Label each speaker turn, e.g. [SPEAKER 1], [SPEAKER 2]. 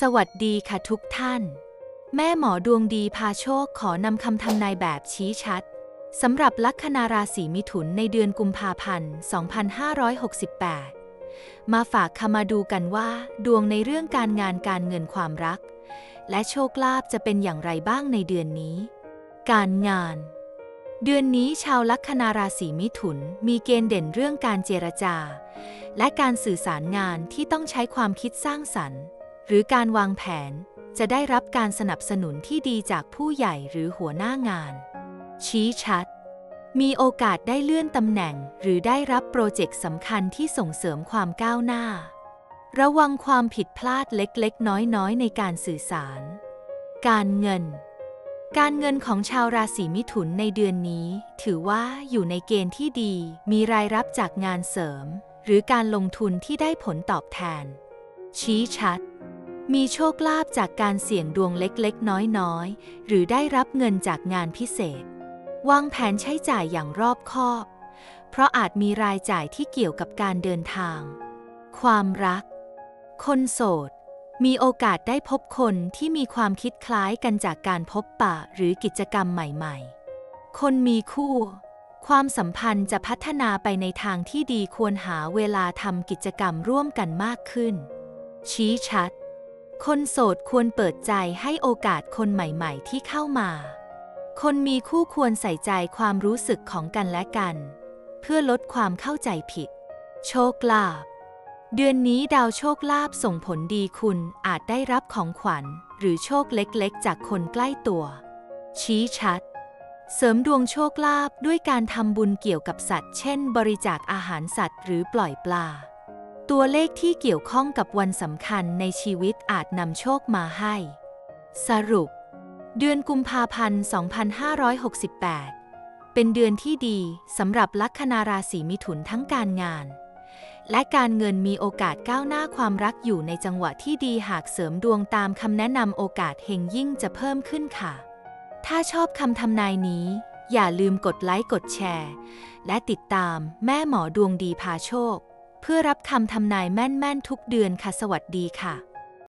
[SPEAKER 1] สวัสดีค่ะทุกท่าน แม่หมอดวงดีพาโชคขอนำคำทำนายแบบชี้ชัดสำหรับลัคนาราศีมิถุนในเดือนกุมภาพันธ์ 2568 มาฝากคำมาดูกันว่า ดวงในเรื่องการงานการเงินความรัก และโชคลาภจะเป็นอย่างไรบ้างในเดือนนี้ การงาน เดือนนี้ชาวลัคนาราศีมิถุนมีเกณฑ์เด่นเรื่องการเจรจา และการสื่อสารงานที่ต้องใช้ความคิดสร้างสรรค์ หรือการวางแผนจะได้รับการสนับสนุนที่ดีจากผู้ใหญ่หรือหัวหน้างาน ชี้ชัด มีโอกาสได้เลื่อนตำแหน่ง หรือได้รับโปรเจกต์สำคัญที่ส่งเสริมความก้าวหน้า ระวังความผิดพลาดเล็ก ๆ น้อย ๆ ในการสื่อสาร การเงิน การเงินของชาวราศีมิถุนในเดือนนี้ ถือว่าอยู่ในเกณฑ์ที่ดี มีรายรับจากงานเสริม หรือการลงทุนที่ได้ผลตอบแทน ชี้ชัด มีโชคลาภจากการเสี่ยงดวงเล็กๆ น้อยๆ หรือได้รับเงินจากงานพิเศษ วางแผนใช้จ่ายอย่างรอบคอบ เพราะอาจมีรายจ่ายที่เกี่ยวกับการเดินทาง ความรัก คนโสด มีโอกาสได้พบคนที่มีความคิดคล้ายกันจากการพบปะหรือกิจกรรมใหม่ๆ คนมีคู่ ความสัมพันธ์จะพัฒนาไปในทางที่ดีควรหาเวลาทำกิจกรรมร่วมกันมากขึ้น ชี้ชัด คนโสดควรเปิดใจให้โอกาสคนใหม่ๆที่เข้ามา คนมีคู่ควรใส่ใจความรู้สึกของกันและกัน เพื่อลดความเข้าใจผิด โชคลาภเดือนนี้ดาวโชคลาภส่งผลดีคุณอาจได้รับของขวัญ หรือโชคเล็กๆ จากคนใกล้ตัว ชี้ชัด เสริมดวงโชคลาภด้วยการทำบุญเกี่ยวกับสัตว์ เช่น บริจาคอาหารสัตว์หรือปล่อยปลา ตัวเลขที่เกี่ยวข้องกับวันสำคัญในชีวิตอาจนำโชคมาให้ สรุป เดือนกุมภาพันธ์ 2568 เป็นเดือนที่ดีสำหรับลัคนาราศีมิถุนทั้งการงาน และการเงินมีโอกาสก้าวหน้าความรักอยู่ในจังหวะที่ดีหากเสริมดวงตามคำแนะนำโอกาสเฮงยิ่งจะเพิ่มขึ้นค่ะ ถ้าชอบคำทำนายนี้ อย่าลืมกดไลค์กดแชร์ และติดตามแม่หมอดวงดีพาโชค เพื่อรับคำทำนายแม่น ๆ ทุกเดือนค่ะ สวัสดีค่ะ